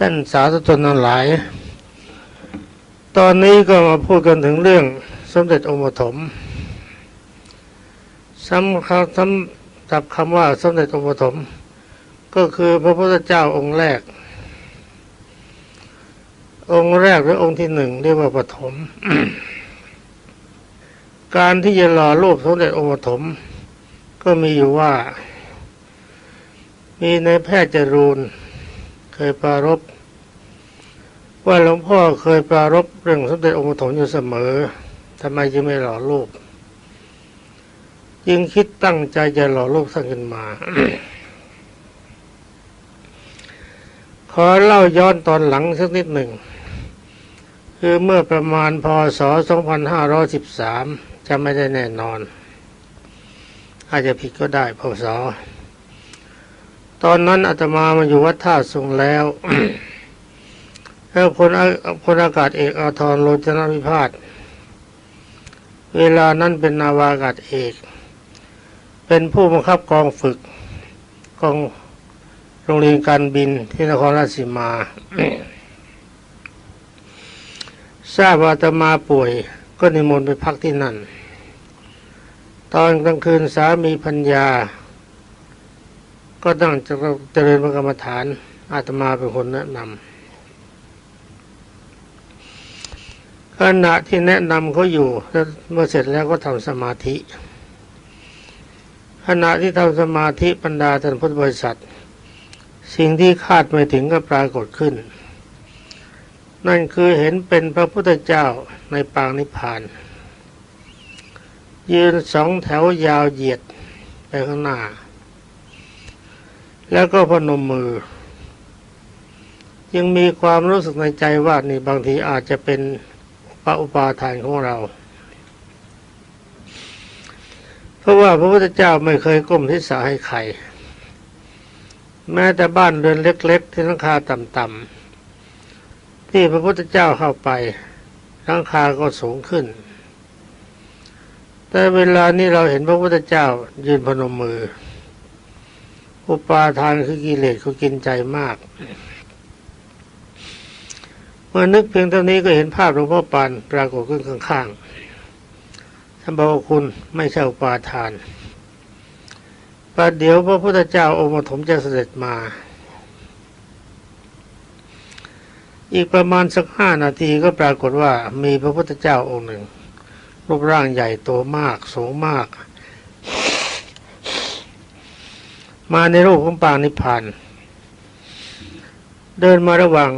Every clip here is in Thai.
ท่านสาธุชนทั้งหลาย ตอนนี้ก็มาพูดกันถึงเรื่องสมเด็จองค์ปฐมซ้ำคำซ้ำจับคำว่าสมเด็จองค์ปฐมก็คือพระพุทธเจ้าองค์แรก องค์แรกหรือองค์ที่หนึ่งเรียกว่าปฐมการที่จะหล่อรูปสมเด็จองค์ปฐมก็มีอยู่ว่า มีในแพทย์จรูน เคยปรารบว่าหลวงพ่อเคยปรารบเรื่องสมเด็จองค์ปฐมอยู่เสมอทำไมจึงไม่หล่อรูปจึงคิดตั้งใจจะหล่อรูปสร้างขึ้นมา ขอเล่าย้อนตอนหลังสักนิดหนึ่ง คือเมื่อประมาณพศ 2513 จะไม่ได้แน่นอน อาจจะผิดก็ได้พศ ตอนนั้นอาตมามาอยู่วัดท่าสุงแล้วแล้วพลพลอากาศเอกอาทรโรจนวิพาทเวลานั้นเป็นนาวาอากาศเอก เป็นผู้บังคับกองฝึกกองโรงเรียนการบินที่นครราชสีมา ทราบว่าอาตมาป่วยก็นิมนต์ไปพักที่นั่น ตอนกลางคืนสามีพัญญา ก็ตั้งจะเจริญพระกรรมฐานอาตมาเป็นคนแนะนำขณะที่แนะนำเขาอยู่แล้วเมื่อเสร็จแล้วก็ทำสมาธิ ขณะที่ทำสมาธิบรรดาท่านพุทธบริษัท สิ่งที่คาดไม่ถึงก็ปรากฏขึ้น นั่นคือเห็นเป็นพระพุทธเจ้าในปางนิพพาน ยืนสองแถวยาวเหยียดไปข้างหน้า แล้วก็พนมมือ ยังมีความรู้สึกในใจว่านี่บางทีอาจจะเป็นพระอุปาทานของเรา เพราะว่าพระพุทธเจ้าไม่เคยก้มทิศาให้ใคร แม้แต่บ้านเรือนเล็ก ๆ ที่หลังคาต่ำๆที่พระพุทธเจ้าเข้าไปหลังคาก็สูงขึ้น แต่เวลานี้เราเห็นพระพุทธเจ้ายืนพนมมือ อุปาทานคือกิเลสเขากินใจมาก เมื่อนึกเพียงเท่านี้ก็เห็นภาพหลวงพ่อปานปรากฏขึ้นข้างๆท่านบอกว่าคุณไม่ใช่อุปาทานประเดี๋ยวพระพุทธเจ้าองค์ปฐมจะเสด็จมา อีกประมาณสักห้านาทีก็ปรากฏว่ามีพระพุทธเจ้าองค์หนึ่งรูปร่างใหญ่โตมากสูงมาก มาในรูปของปางนิพพาน เดินมาระหว่าง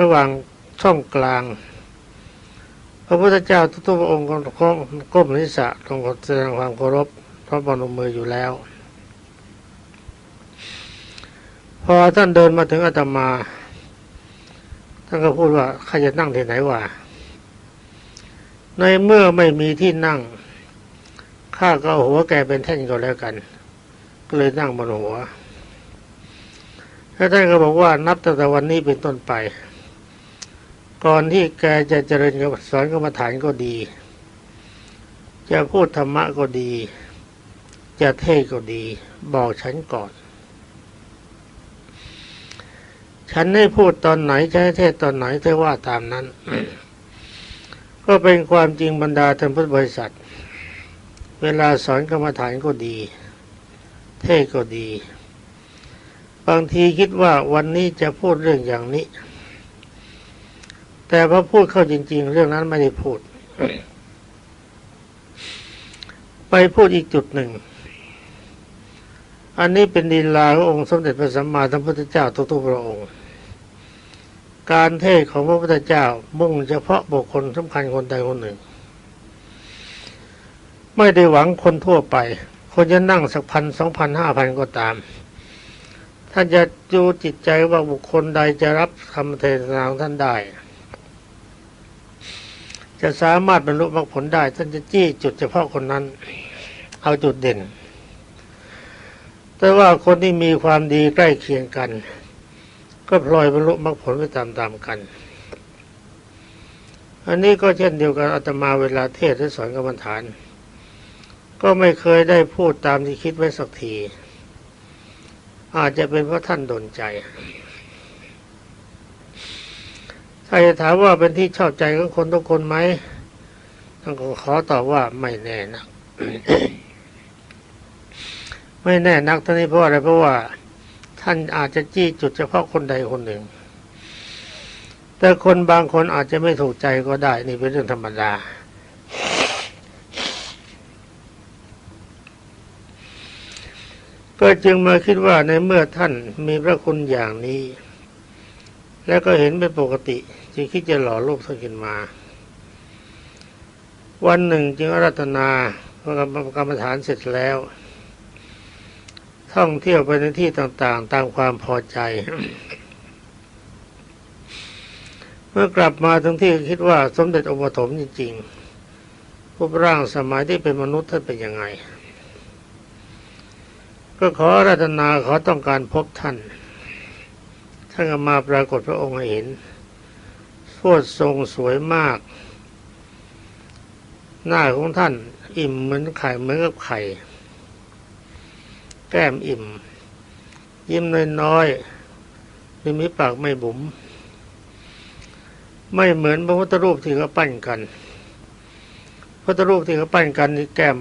ระหว่างช่องกลาง พระพุทธเจ้าทุกพระองค์ก็ก้มศีรษะลงแสดงความเคารพพระบนมืออยู่แล้ว พอท่านเดินมาถึงอาตมา ท่านก็พูดว่าใครจะนั่งที่ไหนวะในเมื่อไม่มีที่นั่งข้าก็หัวแกเป็นแท่นก็แล้วกัน เลยนั่งบนหัวแล้วท่านก็บอกว่านับตั้งแต่วันนี้เป็นต้นไป ก่อนที่แกจะเจริญกับสอนกรรมฐานก็ดี จะพูดธรรมะก็ดี จะเทศก็ดี บอกฉันก่อน ฉันให้พูดตอนไหนจะให้เทศตอนไหนเธอว่าตามนั้น ก็เป็นความจริงบรรดาท่านพุทธบริษัท เวลาสอนกรรมฐานก็ดี เทศก็ดี บางทีคิดว่าวันนี้จะพูดเรื่องอย่างนี้ แต่พอพูดเข้าจริง ๆ เรื่องนั้นไม่ได้พูด ไปพูดอีกจุดหนึ่ง อันนี้เป็นดีลาขององค์สมเด็จพระสัมมาสัมพุทธเจ้าทุกๆพระองค์ การเทศของพระพุทธเจ้ามุ่งเฉพาะบุคคลสำคัญคนใดคนหนึ่ง ไม่ได้หวังคนทั่วไป คนจะนั่งสักพันสองพันห้าพันก็ตาม ท่านจะดูจิตใจว่าบุคคลใดจะรับคำเทศนาของท่านได้ จะสามารถบรรลุมรรคผลได้ ท่านจะจี้จุดเฉพาะคนนั้น เอาจุดเด่น แต่ว่าคนที่มีความดีใกล้เคียงกัน ก็พลอยบรรลุมรรคผลไปตามๆกันอันนี้ก็เช่นเดียวกันอาตมาเวลาเทศน์และสอนกรรมฐาน ก็ไม่เคยได้พูดตามที่คิดไว้สักที อาจจะเป็นเพราะท่านดนใจ ถ้าจะถามว่าเป็นที่ชอบใจของคนทุกคนไหมท่านก็ขอตอบว่าไม่แน่นักไม่แน่นักท่านนี้เพราะอะไรเพราะว่า ท่านอาจจะจี้จุดเฉพาะคนใดคนหนึ่ง แต่คนบางคนอาจจะไม่ถูกใจก็ได้ นี่เป็นเรื่องธรรมดา ก็จึงมาคิดว่าในเมื่อท่านมีพระคุณอย่างนี้ แล้วก็เห็นเป็นปกติ จึงคิดจะหล่อรูปท่านขึ้นมา วันหนึ่งจึงอารัตนาพระกรรมฐานเสร็จแล้ว ท่องเที่ยวไปในที่ต่างๆ ตามความพอใจ เมื่อกลับมาถึงที่คิดว่าสมเด็จองค์ปฐมจริงๆรูปร่างสมัยที่เป็นมนุษย์ท่านเป็นยังไง ก็ขอรัตนาขอต้องการพบท่าน ท่านก็มาปรากฏพระองค์เห็นโพดทรงสวยมาก หน้าของท่าน อิ่มเหมือนไข่เหมือนกับไข่ แก้มอิ่ม ยิ้มน้อยๆริมีปากไม่บุ๋มไม่เหมือนพระพุทธรูปที่เขาปั้นกันพระพุทธรูปที่เขาปั้นกันนี่แก้ม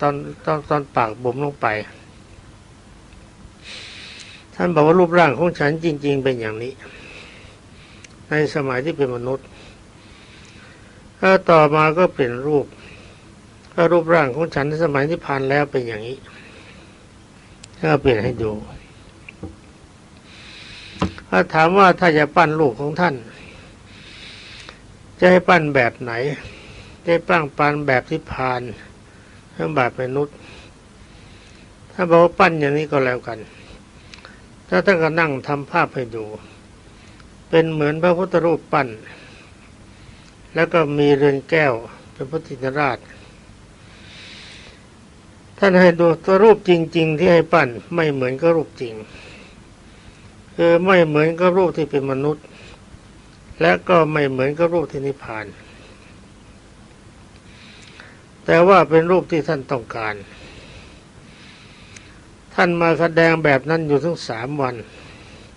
ตอนตอนตอนปากบุ๋มลงไป ท่านบอกว่ารูปร่างของฉันจริง ๆ เป็นอย่างนี้ ในสมัยที่เป็นมนุษย์ถ้าต่อมาก็เปลี่ยนรูปถ้ารูปร่างของฉันในสมัยที่ผ่านแล้วเป็นอย่างนี้ถ้าเปลี่ยนให้ดูถ้าถามว่าถ้าจะปั้นรูปของท่าน จะให้ปั้นแบบไหนได้ปั้งปั้นแบบที่ผ่านหรือแบบมนุษย์ ถ้าบอกว่าปั้นอย่างนี้ก็แล้วกัน ถ้าท่านก็นั่งทำภาพให้ดู เป็นเหมือนพระพุทธรูปปั้น แล้วก็มีเรือนแก้วเป็นพุทธินราช ท่านให้ดูตัวรูปจริง ๆ ที่ให้ปั้นไม่เหมือนกับรูปจริง คือไม่เหมือนกับรูปที่เป็นมนุษย์ และก็ไม่เหมือนกับรูปที่นิพพาน แต่ว่าเป็นรูปที่ท่านต้องการ ท่านมาแสดงแบบนั้นอยู่ทั้งสามวัน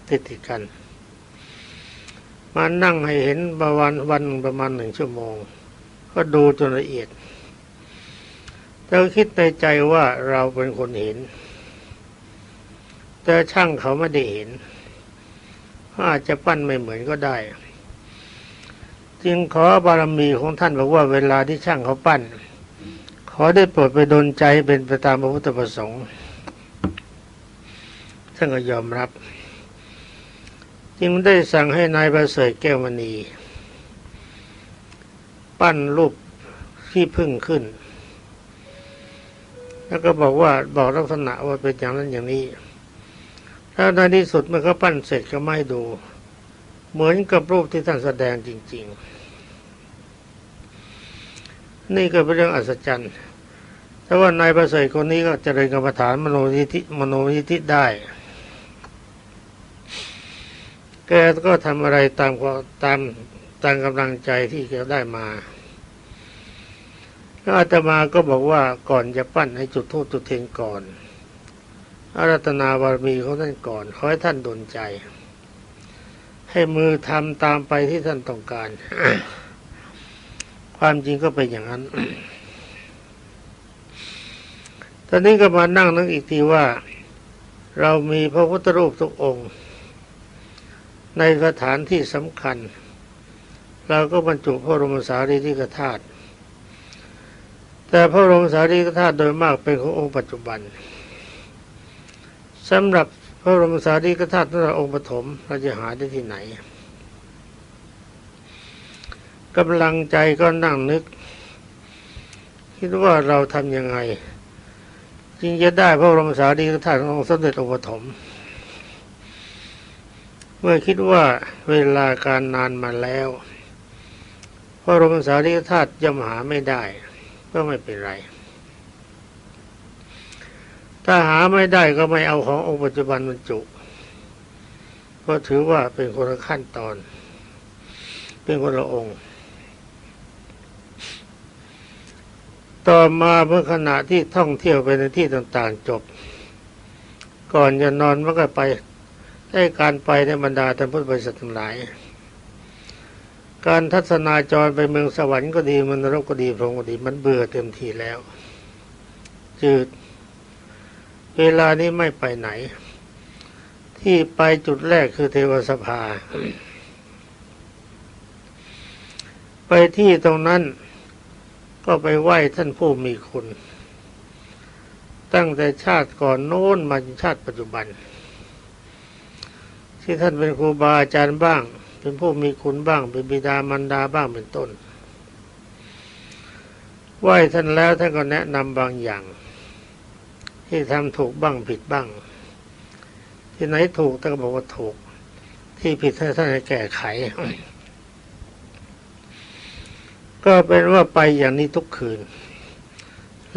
ติดติดกัน มานั่งให้เห็นประวันวันประมาณหนึ่งชั่วโมง ก็ดูจนละเอียดแต่คิดในใจว่าเราเป็นคนเห็น แต่ช่างเขาไม่ได้เห็น อาจจะปั้นไม่เหมือนก็ได้ จึงขอบารมีของท่านบอกว่าเวลาที่ช่างเขาปั้น ขอได้โปรดไปดลใจเป็นไปตามพระพุทธประสงค์ ท่านก็ยอมรับ จึงได้สั่งให้นายประเสริฐแก้วมณี ปั้นรูปที่พึ่งขึ้น แล้วก็บอกว่าบอกลักษณะว่าเป็นอย่างนั้นอย่างนี้แล้วในที่สุดมื่อเขาปั้นเสร็จก็ไม่ดู เหมือนกับรูปที่ท่านแสดงจริง ๆ นี่ก็เป็นเรื่องอัศจรรย์แต่ว่านายประเสริฐคนนี้ก็เจริญกรรมฐานมโนยิธิมโนยิธิได้ แกก็ทำอะไรตามความตามตามกำลังใจที่แกได้มาอาตมาก็บอกว่าก่อนจะปั้นให้จุดโทษจุดเทียนก่อนอารัตนาบารมีของท่านก่อนขอให้ท่านดลใจ ให้มือทำตามไปที่ท่านต้องการ ความจริงก็เป็นอย่างนั้น ตอนนี้ก็มานั่งนึกอีกทีว่า เรามีพระพุทธรูปทุกองค์ ในสถานที่สำคัญ เราก็บรรจุพระบรมสารีริกธาตุแต่พระบรมสารีริกธาตุโดยมากเป็นขององค์ปัจจุบันสำหรับพระบรมสารีริกธาตุขององค์ปฐมเราจะหาได้ที่ไหนกำลังใจก็นั่งนึก คิดว่าเราทำยังไง จึงจะได้พระบรมสารีริกธาตุของสมเด็จองค์ปฐม เมื่อคิดว่าเวลาการนานมาแล้วพระรมสารีริธาตุย่อมหาไม่ได้ก็ไม่เป็นไร ถ้าหาไม่ได้ก็ไม่เอาขององค์ปัจจุบันบรรจุเพราะถือว่าเป็นคนละขั้นตอน เป็นคนละองค์ ต่อมาเมื่อขณะที่ท่องเที่ยวไปในที่ต่างๆจบ ก่อนจะนอนมันก็ไป ได้การไปในบรรดาท่านพุทธบริษัททั้งหลาย การทัศนาจรไปเมืองสวรรค์ก็ดีมันนรกก็ดีพรหมก็ดี มันเบื่อเต็มทีแล้ว จืด เวลานี้ไม่ไปไหน ที่ไปจุดแรกคือเทวสภา ไปที่ตรงนั้นก็ไปไหว้ท่านผู้มีคุณ ตั้งแต่ชาติก่อนโน้นมาจนชาติปัจจุบัน ที่ท่านเป็นครูบาอาจารย์บ้าง เป็นผู้มีคุณบ้าง เป็นบิดามารดาบ้างเป็นต้นไหว้ท่านแล้วท่านก็แนะนำบางอย่าง ที่ทำถูกบ้างผิดบ้าง ที่ไหนถูกท่านก็บอกว่าถูก ที่ผิดท่านท่านให้แก้ไข ก็เป็นว่าไปอย่างนี้ทุกคืน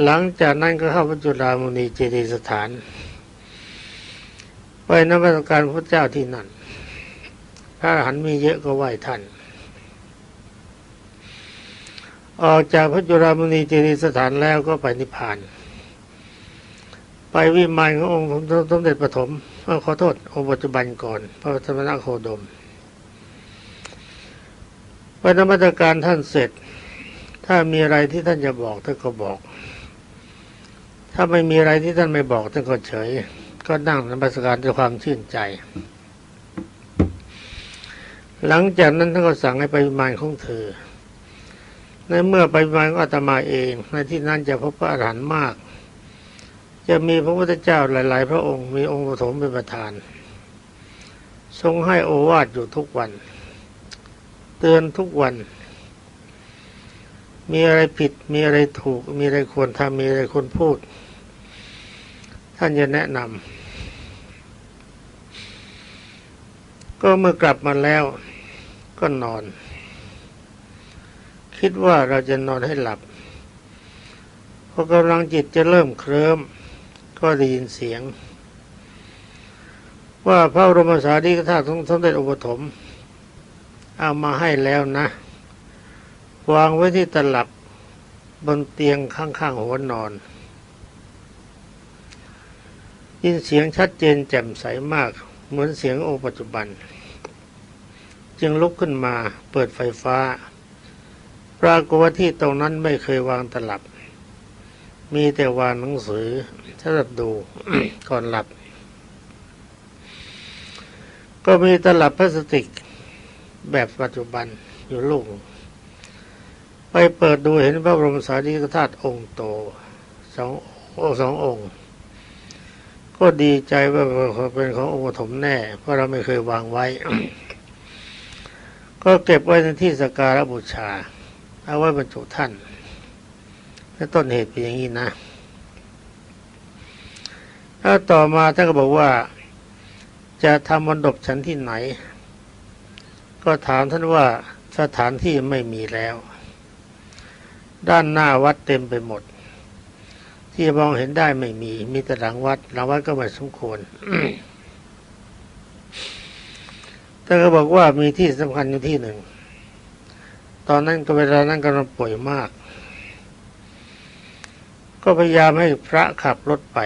หลังจากนั้นก็เข้าพระจุฬามณีเจดีย์สถาน ไปนมัสการพระเจ้าที่นั่น พระหันมีเยอะก็ไหว้ท่าน ออกจากพระจุฬามณีเจดีสถานแล้วก็ไปนิพพาน ไปวิมานขององค์สมเด็จปฐมขอโทษ องค์ปัจจุบันก่อน พระธรรมนักโคดมไปนมัสการท่านเสร็จ ถ้ามีอะไรที่ท่านจะบอกท่านก็บอก ถ้าไม่มีอะไรที่ท่านไม่บอกท่านก็เฉย ก็นั่งนมัสการด้วยความชื่นใจ หลังจากนั้นท่านก็สั่งให้ไปวิมานของเธอ ในเมื่อไปวิมานของอาตมาเอง ในที่นั้นจะพบพระอรหันต์มาก จะมีพระพุทธเจ้าหลาย ๆ พระองค์มีองค์ปฐมเป็นประธาน ทรงให้โอวาทอยู่ทุกวัน เตือนทุกวัน มีอะไรผิดมีอะไรถูก มีอะไรควรทำมีอะไรควรพูด ท่านจะแนะนำก็เมื่อกลับมาแล้วก็นอน คิดว่าเราจะนอนให้หลับพอกำลังจิตจะเริ่มเคลิ้มก็ได้ยินเสียง ว่าพระบรมสารีริกธาตุของสมเด็จอุปถมเอามาให้แล้วนะ วางไว้ที่ตลับบนเตียงข้างๆหัวนอน ยินเสียงชัดเจนแจ่มใสมาก เหมือนเสียงโอปัจจุบัน จึงลุกขึ้นมาเปิดไฟฟ้า ปรากฏว่าที่ตรงนั้นไม่เคยวางตลับ มีแต่วางหนังสือสำหรับดูก่อนหลับ ก็มีตลับพลาสติกแบบปัจจุบันอยู่ลูก ไปเปิดดูเห็นพระบรมสารีริกธาตุองค์โตสองโอสององค์ ก็ดีใจว่าเป็นขององค์ปฐมแน่ เพราะเราไม่เคยวางไว้ ก็เก็บไว้ในที่สการะบูชา เอาไว้บรรจุท่านและต้นเหตุเป็นอย่างนี้นะแล้วต่อมาท่านก็บอกว่า จะทำมนดบชั้นที่ไหน ก็ถามท่านว่าสถานที่ไม่มีแล้ว ด้านหน้าวัดเต็มไปหมด ที่มองเห็นได้ไม่มี มีแต่หลังวัดหลังวัดก็ไม่สมควรท่ก็บอกว่ามีที่สำคัญอยู่ที่หนึ่ง ตอนนั้นก็เวลานั้นกำลังป่วยมาก ก็พยายามให้พระขับรถไป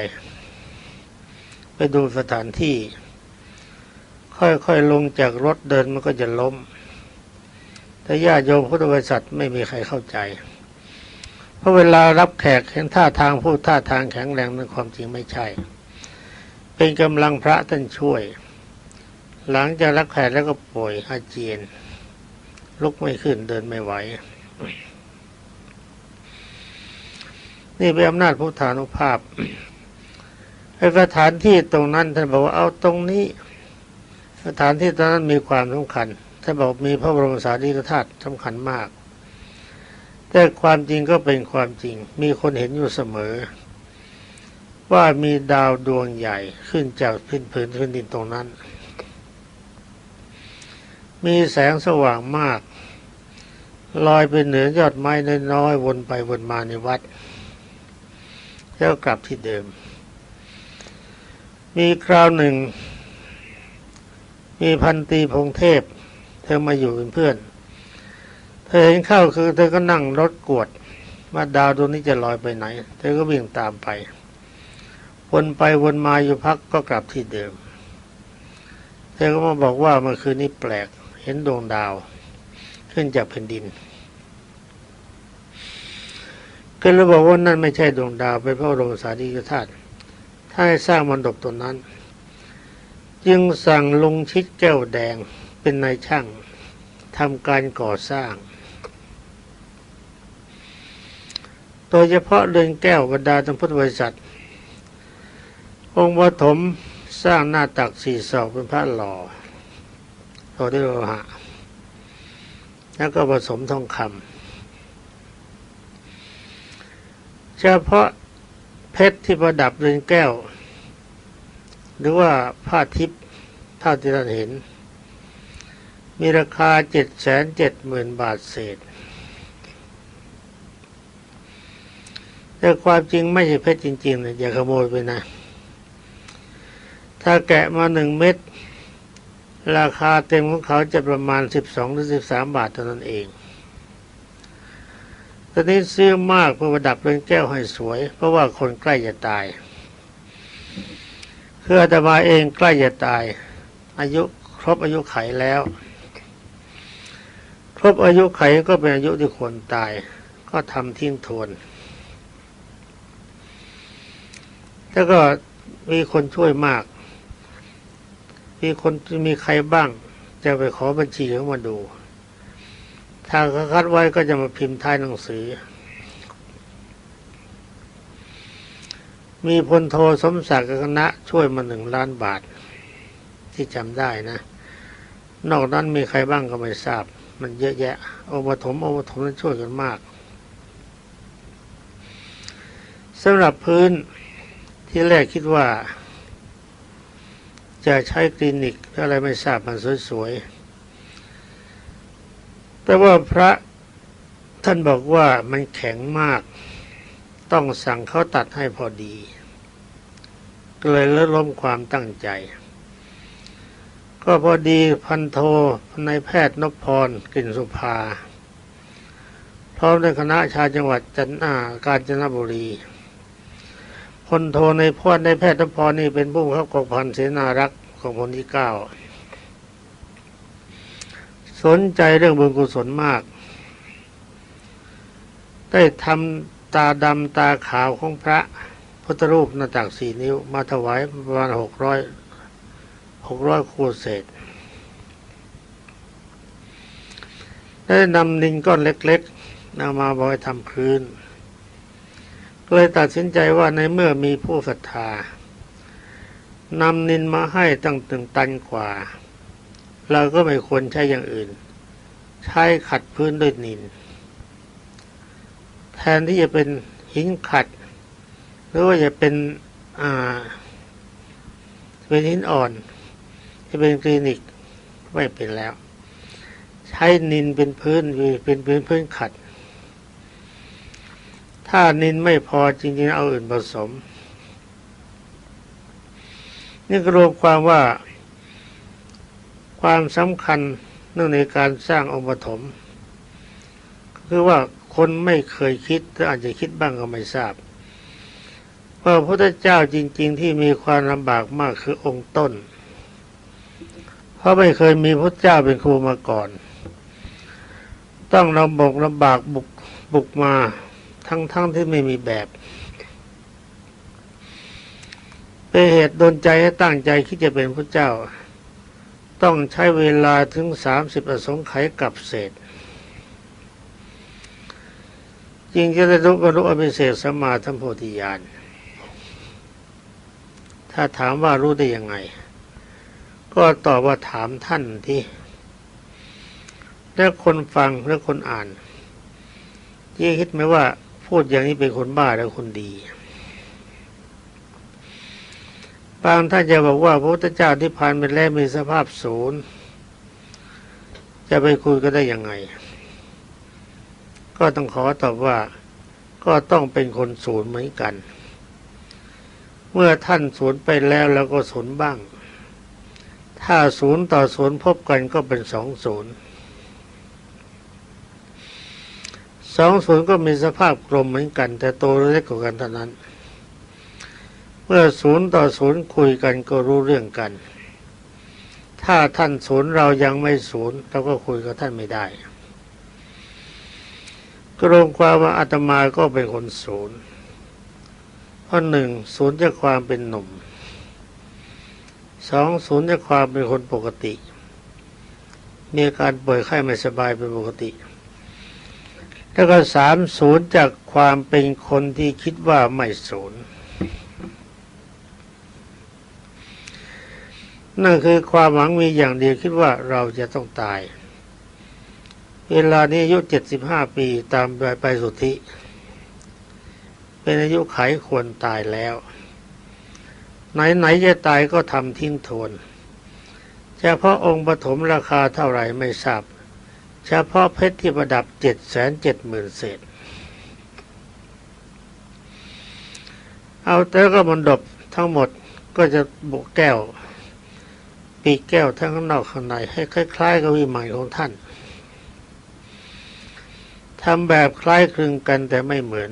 ไปดูสถานที่ ค่อยๆลงจากรถเดินมันก็จะล้ม แต่ญาติโยมพุทธบริษัทไม่มีใครเข้าใจ เพราะเวลารับแขกเห็นท่าทางพูดท่าทางแข็งแรงนั้นความจริงไม่ใช่ เป็นกำลังพระท่านช่วย หลังจากรับแขกแล้วก็ป่วยอาเจียน ลุกไม่ขึ้นเดินไม่ไหว นี่เป็นอำนาจพุทธานุภาพไอ้สถานที่ตรงนั้นท่านบอกว่าเอาตรงนี้สถานที่ตรงนั้นมีความสำคัญท่านบอกมีพระบรมสารีริกธาตุสำคัญมาก แต่ความจริงก็เป็นความจริง มีคนเห็นอยู่เสมอ ว่ามีดาวดวงใหญ่ขึ้นจากพื้นผืนพื้นดินตรงนั้น มีแสงสว่างมาก ลอยไปเหนือยอดไม้น้อยๆวนไปวนมาในวัด แล้วกลับที่เดิม มีคราวหนึ่ง มีพันตีพงเทพ เธอมาอยู่เป็นเพื่อน เธอเห็นเข้าคือเธอก็นั่งรถกวดว่าดาวดวงนี้จะลอยไปไหน เธอก็วิ่งตามไป วนไปวนมาอยู่พักก็กลับที่เดิม เธอก็มาบอกว่าเมื่อคืนนี้แปลก เห็นดวงดาว ขึ้นจากแผ่นดิน ก็เลยบอกว่านั่นไม่ใช่ดวงดาวเป็นพระบรมสารีริกธาตุถ้าให้สร้างมณฑปตัวนั้น จึงสั่งลงชิดแก้วแดงเป็นนายช่างทำการก่อสร้าง โดยเฉพาะเรือนแก้วบรรดาทั้งพุทธบริษัท องค์ปฐมสร้างหน้าตักสี่ศอกเป็นพระหล่อหล่อด้วยโลหะแล้วก็ผสมทองคำเฉพาะเพชรที่ประดับเรือนแก้ว หรือว่าผ้าทิพย์เท่าที่ท่านเห็น มีราคาเจ็ดแสนเจ็ดหมื่นบาทเศษ แต่ความจริงไม่ใช่เพชรจริงๆนะอย่าขโมยไปนะ ถ้าแกะมาหนึ่งเม็ดราคาเต็มของเขาจะประมาณสิบสองหรือสิบสามบาทเท่านั้นเองตอนนี้ซื้อมากเพื่อประดับเรือนแก้วให้สวย เพราะว่าคนใกล้จะตายเคืออาตมาเองใกล้จะตาย อายุครบอายุไขแล้ว ครบอายุไขก็เป็นอายุที่ควรตาย ก็ทำทิ้งทวน แล้วก็มีคนช่วยมาก มีคนมีใครบ้าง จะไปขอบัญชีเขามาดูถ้าเขาคัดไว้ก็จะมาพิมพ์ท้ายหนังสือ มีพลโทสมศักดิ์คณะช่วยมาหนึ่งล้านบาท ที่จำได้นะ นอกนั้นมีใครบ้างก็ไม่ทราบ มันเยอะแยะโอปฐมโอปฐมนั้นช่วยกันมากสำหรับพื้น ที่แรกคิดว่า จะใช้คลินิกอะไรไม่ทราบมันสวยๆ แต่ว่าพระท่านบอกว่ามันแข็งมาก ต้องสั่งเขาตัดให้พอดี ก็เลยลดล้มความตั้งใจ ก็พอดีพันโทนายแพทย์นพพรกลิ่นสุภา พร้อมด้วยคณะชาวจังหวัดจันทร์กาญจนบุรี พลโทในพรในแพทย์นพรนี่เป็นผู้บังคับกองพันเสนารักษ์ของพลที่เก้าสนใจเรื่องบุญกุศลมาก ได้ทำตาดำตาขาวของพระพุทธรูปหน้าตักสี่นิ้ว มาถวายประมาณหกร้อยหกร้อยคูเศษ ได้นำนินก้อนเล็กๆนำมาบอยทำพื้น เลยตัดสินใจว่าในเมื่อมีผู้ศรัทธานำนินมาให้ตั้งตึงตันกว่า เราก็ไม่ควรใช้อย่างอื่น ใช้ขัดพื้นด้วยนิน แทนที่จะเป็นหินขัด หรือว่าจะเป็นอ่าเป็นหินอ่อนที่เป็นคลินิกไม่เป็นแล้ว ใช้นินเป็นพื้นเป็นพื้นพื้นขัด ถ้านินไม่พอจริงๆเอาอื่นผสม นี่ก็รวมความว่าความสำคัญเนื่องในการสร้างองค์ปฐมคือว่าคนไม่เคยคิดหรืออาจจะคิดบ้างก็ไม่ทราบว่าพระพุทธเจ้าจริง ๆ ที่มีความลำบากมากคือองค์ต้น เพราะไม่เคยมีพระเจ้าเป็นครูมาก่อน ต้องลำบกลำบากบุกบุกมา ทั้งๆทที่ไม่มีแบบเป็นเหตุดนใจให้ตั้งใจคิดจะเป็นพระเจ้า ต้องใช้เวลาถึงสามสิบอสงไขยกับเศษจริงจะได้รู้บรรลุอภิเศษสมมาธรรมโพธิญาณถ้าถามว่ารู้ได้ยังไง ก็ตอบว่าถามท่านที่แล้วคนฟังแล้วคนอ่านยี่คิดไหมว่า พูดอย่างนี้เป็นคนบ้าแล้วคนดีบางท่านจะบอกว่าพระพุทธเจ้าที่ผ่านไปแล้วมีสภาพศูนย์ จะไปคุยก็ได้ยังไง ก็ต้องขอตอบว่าก็ต้องเป็นคนศูนย์เหมือนกัน เมื่อท่านศูนย์ไปแล้วเราก็ศูนย์บ้าง ถ้าศูนย์ต่อศูนย์พบกันก็เป็นสองศูนย์ สองศูนย์ก็มีสภาพกลมเหมือนกัน แต่โตเล็กกว่ากันเท่านั้น เมื่อศูนย์ต่อศูนย์คุยกันก็รู้เรื่องกัน ถ้าท่านศูนย์เรายังไม่ศูนย์เราก็คุยกับท่านไม่ได้กรวมความว่าอาตมาก็เป็นคนศูนย์เพราะหนึ่งศูนย์จากความเป็นหนุ่มสองศูนย์จากความเป็นคนปกติ มีอาการป่วยไข้ไม่สบายเป็นปกติ แล้วก็สามศูนย์จากความเป็นคนที่คิดว่าไม่ศูนย์นั่นคือความหวังมีอย่างเดียวคิดว่าเราจะต้องตาย เวลานี้อายุเจ็ดสิบห้าปีตามไปไปสุทธิ เป็นอายุไขควรตายแล้ว ไหนๆจะตายก็ทำทิ้งทวนเฉพาะองค์ปฐมราคาเท่าไหร่ไม่ทราบ เฉพาะเพชรที่ประดับเจ็ดแสนเจ็ดหมื่นเศษ เอาแต่ก็มันดบทั้งหมดก็จะบุกแก้ว ปีแก้วทั้งข้างนอกข้างในให้คล้ายๆกับวิมานของท่านทำแบบคล้ายคลึงกันแต่ไม่เหมือน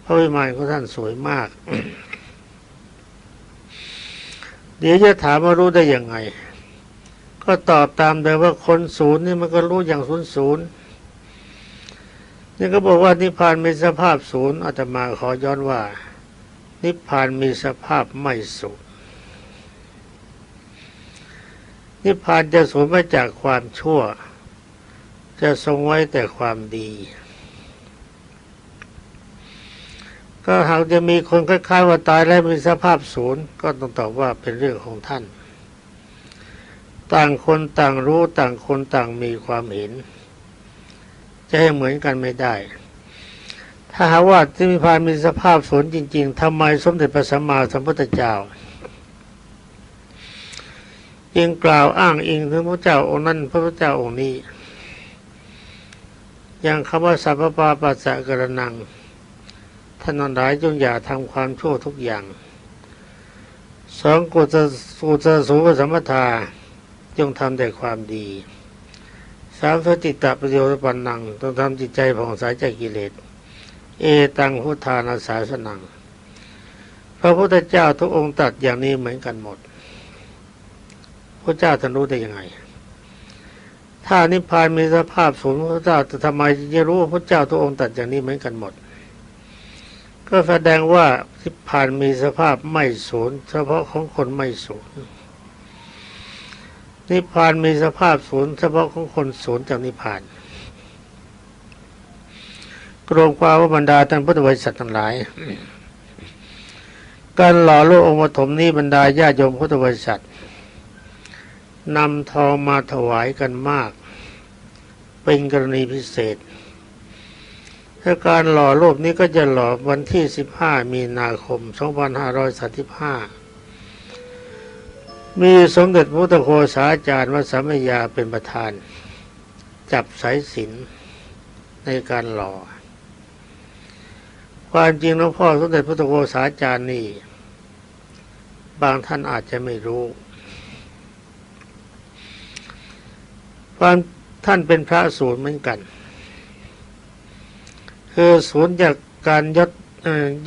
เพราะวิมานของท่านสวยมาก เดี๋ยวจะถามว่ารู้ได้ยังไง ก็ตอบตามเดิมว่าคนศูนย์นี่มันก็รู้อย่างศูนย์ศูนย์นี่ก็บอกว่านิพพานมีสภาพศูนย์อาตมาขอย้อนว่า นิพพานมีสภาพไม่ศูนย์นิพพานจะสูญมาจากความชั่ว จะทรงไว้แต่ความดี ก็หากจะมีคนคล้ายๆว่าตายแล้วมีสภาพศูนย์ก็ต้องตอบว่าเป็นเรื่องของท่าน ต่างคนต่างรู้ต่างคนต่างมีความเห็น จะให้เหมือนกันไม่ได้ ถ้าหากว่าที่มีพานมีสภาพศูนจริง ๆทำไมสมเด็จพระสัมมาสัมพุทธเจ้าจึงกล่าวอ้างอิงถึงพระเจ้าองค์นั้นพระพุทธเจ้าองค์นี้ อย่างคำว่าสัพพปาปัสสะกระนังท่านนั้นหลายจงอย่าทำความชั่วทุกอย่าง สองกุศลกุศลสูงสมถา จงทำแต่ความดีสามสติตะประโยชน์ปันนังต้องทำจิตใจผ่องใสจากกิเลส เอตังพุทธานาสาสนัง พระพุทธเจ้าทุกองค์ตัดอย่างนี้เหมือนกันหมด พระเจ้าท่านรู้ได้ยังไง ถ้านิพพานมีสภาพสูงพระเจ้าจะทำไมจะรู้ว่าพระเจ้าทุกองค์ตัดอย่างนี้เหมือนกันหมด ก็แสดงว่านิพพานมีสภาพไม่สูญเฉพาะของคนไม่สูญ นิพพานมีสภาพศูนย์เฉพาะของคนศูนย์จากนิพพานกรวมความว่าบรรดาท่านพุทธบริษัททั้งหลาย การหล่อโลกองค์ปฐมนี้บรรดาญาโยมพุทธบริษัทนำทองมาถวายกันมาก เป็นกรณีพิเศษถ้าการหล่อรูปนี้ก็จะหล่อวันที่ 15 มีนาคม 2535 มีสมเด็จพระพุทธโฆษาจารย์วัดสามยาเป็นประธาน จับสายสินในการหล่อ ความจริงหลวงพ่อสมเด็จพระพุทธโฆษาจารย์นี่ บางท่านอาจจะไม่รู้ความท่านเป็นพระศูนย์เหมือนกัน คือศูนย์จากการยึด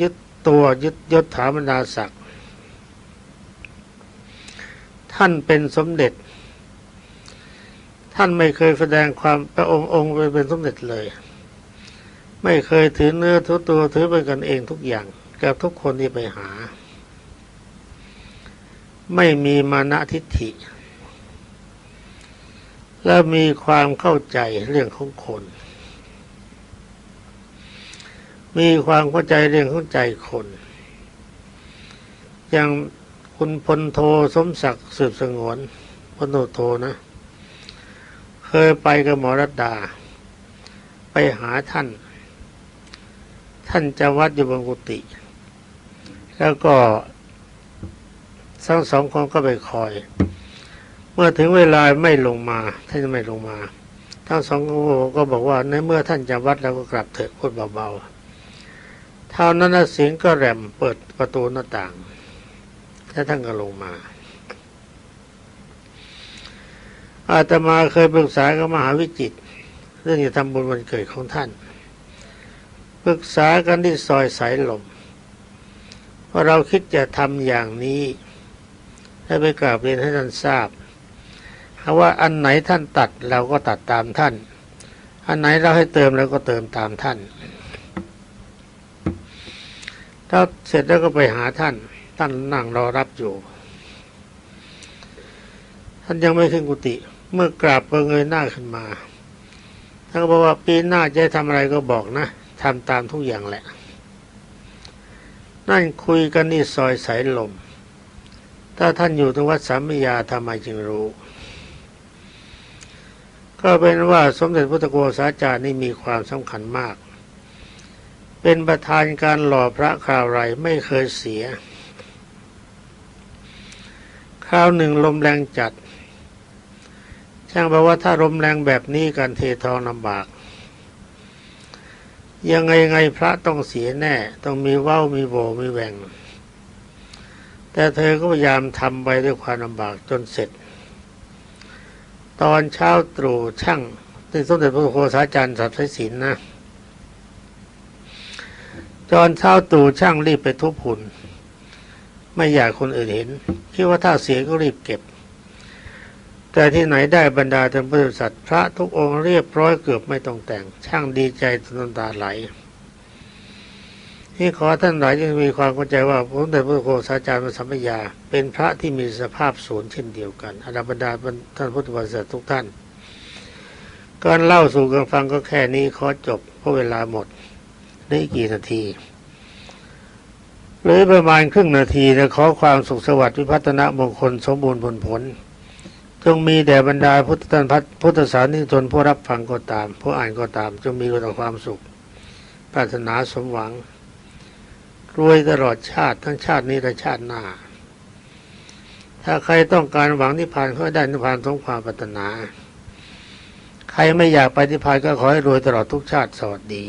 ยึดตัวยึดยศถาบรรดาศักดิ์ ท่านเป็นสมเด็จ ท่านไม่เคยแสดงความพระองค์องค์เป็นสมเด็จเลย ไม่เคยถือเนื้อถือตัวถือเป็นกันเองทุกอย่างกับทุกคนที่ไปหา ไม่มีมานะทิฏฐิ และมีความเข้าใจเรื่องของคน มีความเข้าใจเรื่องของใจคน อย่าง คุณพลโทสมศักดิ์สืบสงวนพลโทโทนะ เคยไปกับหมอรัตดา ไปหาท่าน ท่านจะวัดอยู่บนกุฏิแล้วก็ทั้งสองคนก็ไปคอย เมื่อถึงเวลาไม่ลงมาท่านไม่ลงมา ทั้งสองคนก็บอกว่าในเมื่อท่านจะวัดแล้วก็กลับเถอะพูดเบาๆเท่านั้นเสียงก็แรมเปิดประตูหน้าต่าง แล้วท่านก็ลงมา อาตมาเคยปรึกษากับมหาวิจิต เรื่องจะทำบุญวันเกิดของท่าน ปรึกษากันที่ซอยสายลมว่าเราคิดจะทำอย่างนี้ให้ไปกราบเรียนให้ท่านทราบหากว่าอันไหนท่านตัดเราก็ตัดตามท่าน อันไหนเราให้เติมแล้วก็เติมตามท่านถ้าเสร็จแล้วก็ไปหาท่าน ท่านนั่งรอรับอยู่ ท่านยังไม่ขึ้นกุฏิเมื่อกราบก็เงยหน้าขึ้นมาท่านก็บอกว่าปีหน้าจะทำอะไรก็บอกนะทำตามทุกอย่างแหละ นั่นคุยกันนี่ซอยสายลม ถ้าท่านอยู่ตรงวัดสามยาทำไมจึงรู้ ก็เป็นว่าสมเด็จพระตะโกษาจารย์นี่มีความสำคัญมาก เป็นประธานการหล่อพระคราวไรไม่เคยเสีย ราวหนึ่งลมแรงจัด ช่างบอกว่าถ้าลมแรงแบบนี้การเททองลำบาก ยังไงไงพระต้องเสียแน่ ต้องมีเว้ามีโบมีแหวงแต่เธอก็พยายามทำไปด้วยความลำบากจนเสร็จ ตอนเช้าตรู่ช่างที่สมเด็จพระโคสาจารย์สัตย์ศิลนะตอนเช้าตรู่ช่างรีบไปทุบหุ่น ไม่อยากคนอื่นเห็น คิดว่าถ้าเสียก็รีบเก็บ แต่ที่ไหนได้บรรดาท่านพุทธศาสพระทุกองค์เรียบร้อยเกือบไม่ต้องแต่ง ช่างดีใจจนน้ำตาไหลที่ขอท่านหลายจะมีความเข้าใจว่าพระเด็จพระโคสาจารย์พระสัมปยา เป็นพระที่มีสภาพศูนย์เช่นเดียวกันอดาบรรดาท่านพุทธบริษัททุกท่านการเล่าสู่กันฟังก็แค่นี้ขอจบเพราะเวลาหมดได้กี่นาที หลือประมาณครึ่งนาทีนะขอความสุขสวัสดิ์วิพัฒนมงคลสมบูรณ์ผลผล จงมีแด่บรรดาพุทธทานพัฒพุทธศาสนิกชนผู้รับฟังก็ตาม ผู้อ่านก็ตาม จงมีแต่ความสุข ปรารถนาสมหวัง รวยตลอดชาติทั้งชาตินี้และชาติหน้า ถ้าใครต้องการหวังนิพพานก็ได้นิพพานสมความปรารถนา ใครไม่อยากไปนิพพานก็ขอให้รวยตลอดทุกชาติสวัสดี